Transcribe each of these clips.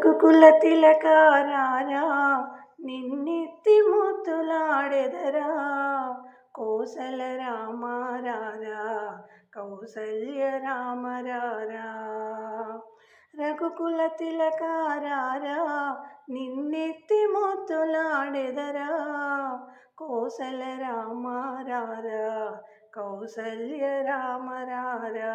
రఘుకుల తిలకారారా నిన్నెత్తి ముద్దులాడెదరా. కోసల రామారారా కౌసల్య రామరారా రఘుకుల తిలకారారా నిన్నెత్తి ముద్దులాడెదరా. కోసల రామారారా కౌసల్య రామరారా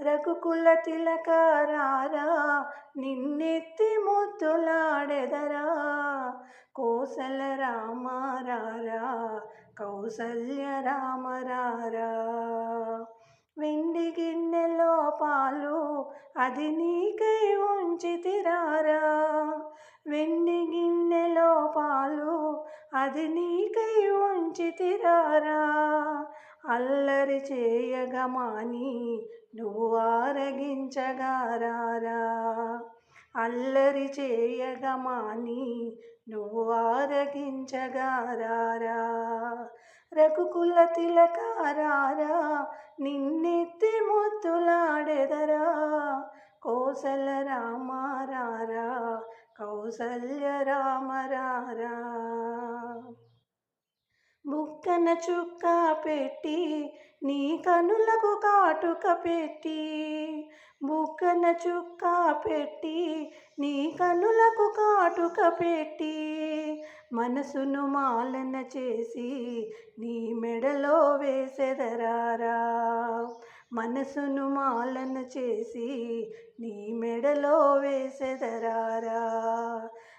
రఘుకుల తిలకారారా నిన్నెత్తి ముద్దులాడెదరా. కోసల రామారారా కౌసల్య రామరారా. వెండి గిన్నెలో పాలు అది నీకై ఉంచి తిరారా వెండి గిన్నెలో పాలు అది నీకై ఉంచి తిరారా అల్లరి చేయగమాని నువ్వు ఆరగించగారారా అల్లరి చేయగమాని నువ్వు ఆరగించగారారా రఘుకుల తిలకారారా నిన్నెత్తి ముద్దులాడెదరా. కోసల రామారారా కౌసల్య రామరారా బుక్కన చుక్క పెట్టి నీ కనులకు కాటుక పెట్టి బుక్కన చుక్క పెట్టి నీ కనులకు కాటుక పెట్టి మనసును మాలన చేసి నీ మెడలో వేసెదరారా. మనసును మాలన చేసి నీ మెడలో వేసెదరారా.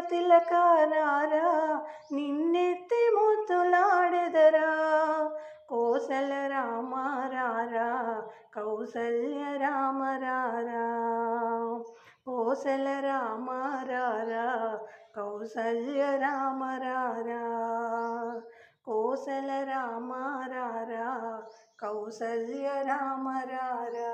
తిలకారారా నిన్నెత్తి ముద్దులాడెదరా? కోసల రామారారా కౌసల్య రామరారా కోసల రామారారా కౌసల్య రామరారా కోసల రామారారా కౌసల్య రామరారా